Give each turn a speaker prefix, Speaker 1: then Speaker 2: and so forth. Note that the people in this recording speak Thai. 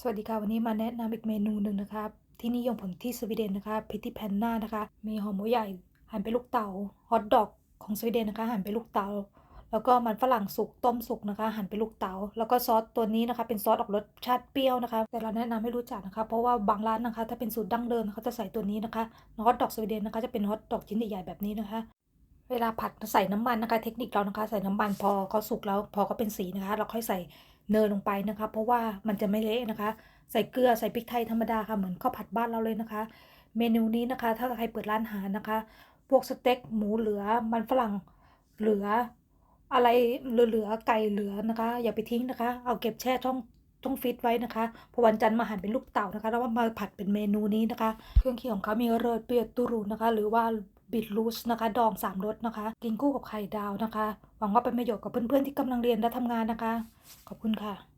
Speaker 1: สวัสดีค่ะ วันนี้มาแนะนำอีกเมนูหนึ่งนะคะที่นิยมผมที่สวีเดนนะคะพิติแพนนานะคะ มีหอมหมูใหญ่หั่นเป็นลูกเต๋าฮอทดอกของสวีเดนนะคะ หั่นเป็นลูกเต๋าแล้วก็มันฝรั่งสุกต้มสุกนะคะ หั่นเป็นลูกเต๋าแล้วก็ซอสตัวนี้นะคะ เป็นซอสออกรสชาติเปรี้ยวนะคะ แต่เราแนะนำให้รู้จักนะคะ เพราะว่าบางร้านนะคะ ถ้าเป็นสูตรดั้งเดิมเขาจะใส่ตัวนี้นะคะฮอทดอกสวีเดนนะคะจะเป็นฮอทดอกชิ้นใหญ่ๆแบบนี้นะคะ เวลาผัดใส่น้ำมันนะคะ เทคนิคเรานะคะ ใส่น้ำมันพอเขาสุกแล้วพอเขาเป็นสีนะคะ เราค่อยใส่เนยลงไปนะคะ เพราะว่ามันจะไม่เละนะคะ ใส่เกลือใส่พริกไทยธรรมดาค่ะเหมือนข้าวผัดบ้านเราเลยนะคะ เมนูนี้นะคะ ถ้าใครเปิดร้านอาหารนะคะ พวกสเต็กหมูเหลือมันฝรั่งเหลือ อะไรเหลือๆไก่เหลือนะคะ อย่าไปทิ้งนะคะ เอาเก็บแช่ช่องต้องฟิตไว้นะคะพอวันจันทร์มาหั่นเป็นลูกเต่านะคะ แล้วว่ามาผัดเป็นเมนูนี้นะคะ เครื่องเคียงของเขามีเรดเปียตูรูนะคะ หรือว่า บิดรูสนะคะ ดองสามรสนะคะ กินคู่กับไข่ดาวนะคะ หวังว่าเป็นประโยชน์กับเพื่อนๆที่กำลังเรียนและทำงานนะคะ ขอบคุณค่ะ